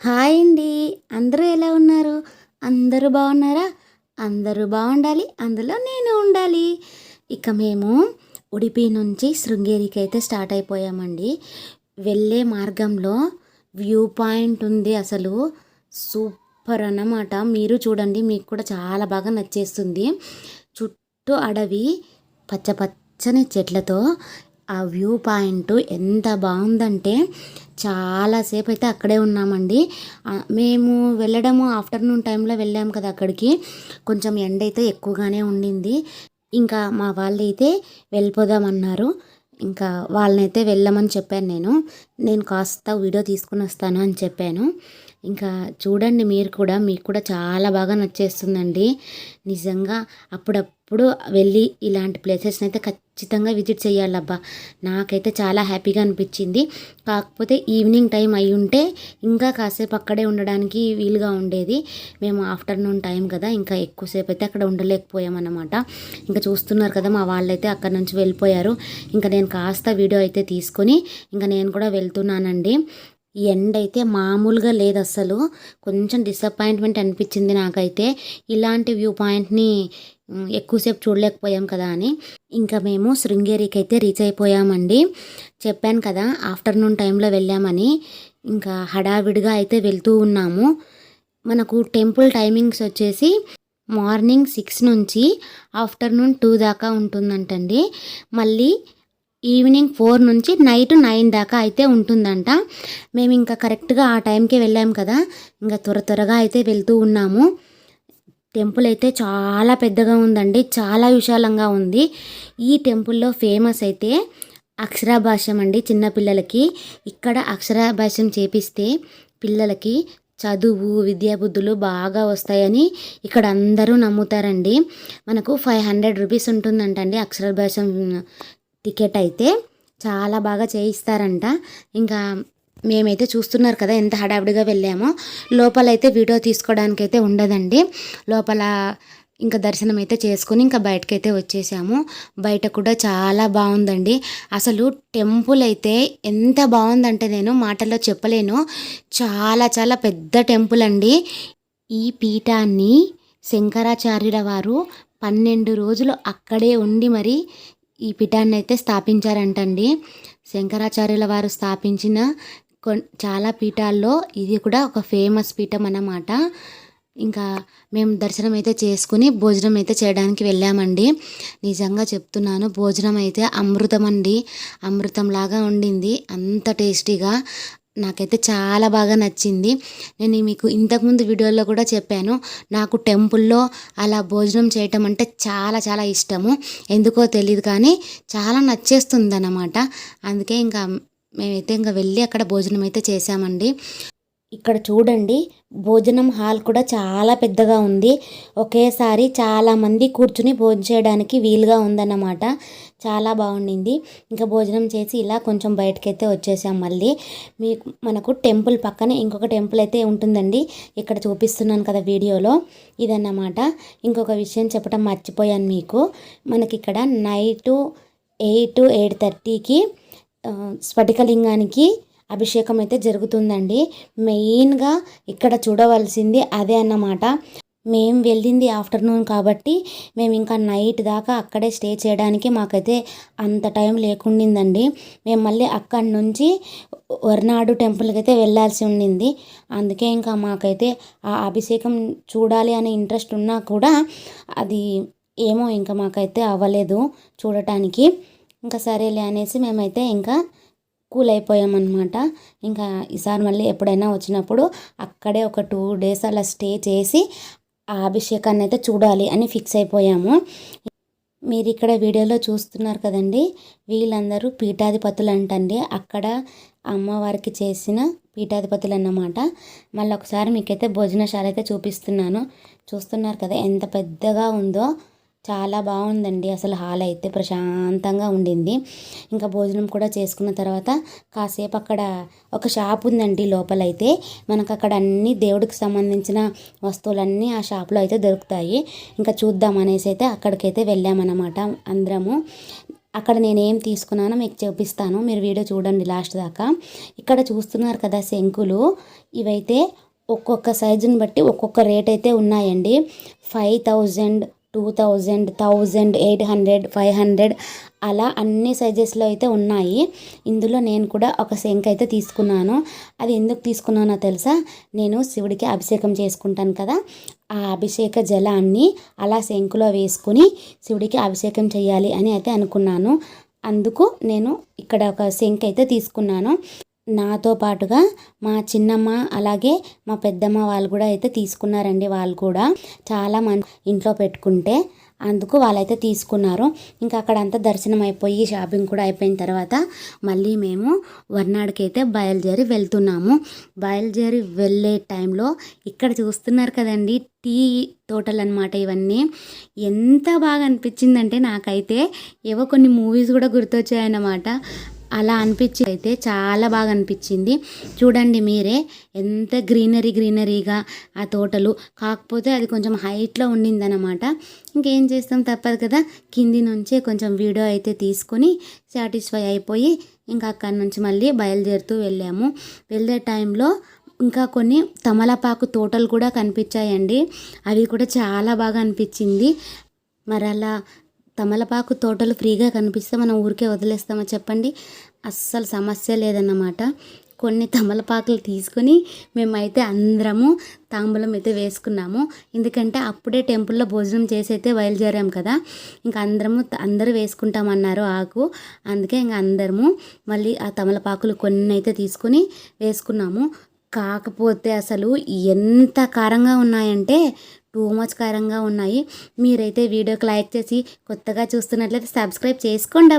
Hi అండి. అందరూ ఎలా ఉన్నారు? అందరూ బాగున్నారా? అందరూ బాగుండాలి. అందులో నేను ఉండాలి. ఇక మేము ఉడిపి నుంచి శృంగేరికి అయితే స్టార్ట్ అయిపోయామండి. వెళ్ళే మార్గంలో వ్యూ పాయింట్ ఉంది అసలు. సూపర్ అన్నమాట. మీరు చూడండి మీకు కూడా చాలా బాగా నచ్చేస్తుంది. చుట్టూ అడవి పచ్చ పచ్చని చెట్లతో ఆ వ్యూ పాయింట్ ఎంత బాగుందంటే చాలాసేపు అయితే అక్కడే ఉన్నామండి. మేము వెళ్ళడము ఆఫ్టర్నూన్ టైంలో వెళ్ళాము కదా అక్కడికి. కొంచెం ఎండ అయితే ఎక్కువగానే ఉండింది. ఇంకా మా వాళ్ళు అయితే వెళ్ళిపోదామన్నారు. ఇంకా వాళ్ళనైతే వెళ్ళమని చెప్పాను నేను. నేను కాస్త వీడియో తీసుకుని వస్తాను అని చెప్పాను. ఇంకా చూడండి మీరు కూడా మీకు కూడా చాలా బాగా నచ్చేస్తుందండి. నిజంగా అప్పుడప్పుడు వెళ్ళి ఇలాంటి ప్లేసెస్ని అయితే ఖచ్చితంగా విజిట్ చేయాలబ్బా. నాకైతే చాలా హ్యాపీగా అనిపించింది. కాకపోతే ఈవినింగ్ టైం అయి ఉంటే ఇంకా కాసేపు అక్కడే ఉండడానికి వీలుగా ఉండేది. మేము ఆఫ్టర్నూన్ టైం కదా ఇంకా ఎక్కువసేపు అయితే అక్కడ ఉండలేకపోయామన్నమాట. ఇంకా చూస్తున్నారు కదా మా వాళ్ళైతే అక్కడ నుంచి వెళ్ళిపోయారు. ఇంకా నేను కాస్త వీడియో అయితే తీసుకొని ఇంకా నేను కూడా వెళ్తున్నానండి. ఎండ అయితే మామూలుగా లేదు అస్సలు కొంచెం డిసప్పాయింట్మెంట్ అనిపించింది నాకైతే. ఇలాంటి వ్యూ పాయింట్ని ఎక్కువసేపు చూడలేకపోయాం కదా అని. ఇంకా మేము శృంగేరికి అయితే రీచ్ అయిపోయామండి. చెప్పాను కదా ఆఫ్టర్నూన్ టైంలో వెళ్ళామని. ఇంకా హడావిడిగా అయితే వెళ్తూ ఉన్నాము. మనకు టెంపుల్ టైమింగ్స్ వచ్చేసి మార్నింగ్ సిక్స్ నుంచి ఆఫ్టర్నూన్ టూ దాకా ఉంటుందంటండి. మళ్ళీ ఈవినింగ్ ఫోర్ నుంచి నైట్ నైన్ దాకా అయితే ఉంటుందంట. మేము ఇంకా కరెక్ట్గా ఆ టైంకే వెళ్ళాము కదా. ఇంకా త్వర త్వరగా అయితే వెళ్తూ ఉన్నాము. టెంపుల్ అయితే చాలా పెద్దగా ఉందండి. చాలా విశాలంగా ఉంది. ఈ టెంపుల్లో ఫేమస్ అయితే అక్షరాభాష్యం అండి చిన్నపిల్లలకి ఇక్కడ అక్షరాభాష్యం చేపిస్తే పిల్లలకి చదువు విద్యాబుద్ధులు బాగా వస్తాయని ఇక్కడ అందరూ నమ్ముతారండి. మనకు ఫైవ్ హండ్రెడ్ రూపీస్ ఉంటుందంటండి అక్షరాభ్యాసం టికెట్ అయితే చాలా బాగా చేయిస్తారంట. ఇంకా మేమైతే చూస్తున్నారు కదా ఎంత హడావిడిగా వెళ్ళామో. లోపలైతే వీడియో తీసుకోవడానికి అయితే ఉండదండి. లోపల ఇంకా దర్శనం అయితే చేసుకుని ఇంకా బయటకైతే వచ్చేసాము. బయట కూడా చాలా బాగుందండి. అసలు టెంపుల్ అయితే ఎంత బాగుందంటే నేను మాటల్లో చెప్పలేను. చాలా చాలా పెద్ద టెంపుల్ అండి. ఈ పీఠాన్ని శంకరాచార్యుల వారు పన్నెండు రోజులు అక్కడే ఉండి మరి ఈ పీఠాన్ని అయితే స్థాపించారంటండి. శంకరాచార్యుల వారు స్థాపించిన చాలా పీఠాల్లో ఇది కూడా ఒక ఫేమస్ పీఠం అన్నమాట. ఇంకా మేము దర్శనం అయితే చేసుకుని భోజనం అయితే చేయడానికి వెళ్ళామండి. నిజంగా చెప్తున్నాను భోజనం అయితే అమృతం అండి అమృతంలాగా ఉండింది అంత టేస్టీగా. నాకైతే చాలా బాగా నచ్చింది. నేను మీకు ఇంతకుముందు వీడియోలో కూడా చెప్పాను. నాకు టెంపుల్లో అలా భోజనం చేయటం అంటే చాలా చాలా ఇష్టము. ఎందుకో తెలియదు కానీ చాలా నచ్చేస్తుంది అన్నమాట అందుకే ఇంకా మేమైతే ఇంకా వెళ్ళి అక్కడ భోజనం అయితే చేసామండి ఇక్కడ చూడండి భోజనం హాల్ కూడా చాలా పెద్దగా ఉంది. ఒకేసారి చాలామంది కూర్చుని భోజనం చేయడానికి వీలుగా ఉందన్నమాట. చాలా బాగుండింది. ఇంకా భోజనం చేసి ఇలా కొంచెం బయటకైతే వచ్చేసాం మళ్ళీ. మీకు మనకు టెంపుల్ పక్కనే ఇంకొక టెంపుల్ అయితే ఉంటుందండి. ఇక్కడ చూపిస్తున్నాను కదా వీడియోలో. ఇదన్నమాట. ఇంకొక విషయం చెప్పడం మర్చిపోయాను మీకు. మనకి ఇక్కడ నైటు ఎయిట్ ఎయిట్ థర్టీకి స్ఫటికలింగానికి అభిషేకం అయితే జరుగుతుందండి. మెయిన్గా ఇక్కడ చూడవలసింది అదే అన్నమాట. మేము వెళ్ళింది ఆఫ్టర్నూన్ కాబట్టి మేము ఇంకా నైట్ దాకా అక్కడే స్టే చేయడానికి మాకైతే అంత టైం లేకుండిందండి. మేము మళ్ళీ అక్కడి నుంచి వర్నాడు టెంపుల్కి అయితే వెళ్ళాల్సి ఉండింది. అందుకే ఇంకా మాకైతే ఆ అభిషేకం చూడాలి అనే ఇంట్రెస్ట్ ఉన్నా కూడా అది ఏమో ఇంకా మాకైతే అవ్వలేదు చూడటానికి. ఇంకా సరేలే అనేసి మేమైతే ఇంకా కూల్ అయిపోయామన్నమాట ఇంకా ఈసారి మళ్ళీ ఎప్పుడైనా వచ్చినప్పుడు అక్కడే ఒక టూ డేస్ అలా స్టే చేసి ఆ అభిషేకాన్ని అయితే చూడాలి అని ఫిక్స్ అయిపోయాము. మీరు ఇక్కడ వీడియోలో చూస్తున్నారు కదండి వీళ్ళందరూ పీఠాధిపతులు అంటండి అక్కడ అమ్మవారికి చేసిన పీఠాధిపతులు అన్నమాట మళ్ళీ ఒకసారి మీకైతే భోజనశాల అయితే చూపిస్తున్నాను. చూస్తున్నారు కదా ఎంత పెద్దగా ఉందో. చాలా బాగుందండి. అసలు హాల్ అయితే ప్రశాంతంగా ఉండింది. ఇంకా భోజనం కూడా చేసుకున్న తర్వాత కాసేపు అక్కడ ఒక షాప్ ఉందండి లోపలైతే. మనకు అక్కడ అన్ని దేవుడికి సంబంధించిన వస్తువులన్నీ ఆ షాప్లో అయితే దొరుకుతాయి. ఇంకా చూద్దాం అనేసి అయితే అక్కడికైతే వెళ్ళామన్నమాట అందరము. అక్కడ నేనేం తీసుకున్నానో మీకు చూపిస్తాను. మీరు వీడియో చూడండి లాస్ట్ దాకా. ఇక్కడ చూస్తున్నారు కదా శంకులు. ఇవైతే ఒక్కొక్క సైజుని బట్టి ఒక్కొక్క రేట్ అయితే ఉన్నాయండి. Five thousand two thousand thousand eight hundred five hundred అలా అన్ని సైజెస్లో అయితే ఉన్నాయి. ఇందులో నేను కూడా ఒక శంఖ అయితే తీసుకున్నాను. అది ఎందుకు తీసుకున్నానో తెలుసా? నేను శివుడికి అభిషేకం చేసుకుంటాను కదా ఆ అభిషేక జలాన్ని అలా శంకులో వేసుకుని శివుడికి అభిషేకం చేయాలి అని అయితే అనుకున్నాను. అందుకు నేను ఇక్కడ ఒక శంఖ అయితే తీసుకున్నాను. నాతో పాటుగా మా చిన్నమ్మ అలాగే మా పెద్దమ్మ వాళ్ళు కూడా అయితే తీసుకున్నారండి వాళ్ళు కూడా. చాలా మంది ఇంట్లో పెట్టుకుంటే అందుకు వాళ్ళైతే తీసుకున్నారు. ఇంకా అక్కడంతా దర్శనం అయిపోయి షాపింగ్ కూడా అయిపోయిన తర్వాత మళ్ళీ మేము వర్నాడుకి అయితే బయలుదేరి వెళ్తున్నాము. బయలుదేరి వెళ్ళే టైంలో ఇక్కడ చూస్తున్నారు కదండి టీ తోటలు అనమాట ఇవన్నీ. ఎంత బాగా అనిపించిందంటే నాకైతే ఏవో కొన్ని మూవీస్ కూడా గుర్తొచ్చాయన్నమాట. అలా అనిపించి అయితే చాలా బాగా అనిపించింది. చూడండి మీరే ఎంత గ్రీనరీ గ్రీనరీగా ఆ తోటలు. కాకపోతే అది కొంచెం హైట్లో ఉండిందనమాట ఇంకేం చేస్తాం తప్పదు కదా. కింది నుంచే కొంచెం వీడియో అయితే తీసుకొని సాటిస్ఫై అయిపోయి ఇంకా అక్కడి నుంచి మళ్ళీ బయలుదేరుతూ వెళ్ళాము. వెళ్ళే టైంలో ఇంకా కొన్ని తమలపాకు తోటలు కూడా కనిపించాయండి. అవి కూడా చాలా బాగా అనిపించింది. మరలా తమలపాకు తోటలు ఫ్రీగా కనిపిస్తే మనం ఊరికే వదిలేస్తామా చెప్పండి? అస్సలు సమస్య లేదన్నమాట. కొన్ని తమలపాకులు తీసుకొని మేమైతే అందరము తాంబూలం అయితే వేసుకున్నాము. ఎందుకంటే అప్పుడే టెంపుల్లో భోజనం చేసి అయితే బయలుదేరాం కదా. ఇంకా అందరము అందరూ వేసుకుంటామన్నారు ఆకు. అందుకే ఇంకా అందరము మళ్ళీ ఆ తమలపాకులు కొన్ని అయితే తీసుకొని వేసుకున్నాము. కాకపోతే అసలు ఎంత కారంగా ఉన్నాయంటే టూ మచ్ కారంగా ఉన్నాయి. మీరైతే వీడియోకి లైక్ చేసి కొత్తగా చూస్తున్నట్లయితే సబ్స్క్రైబ్ చేసుకోండి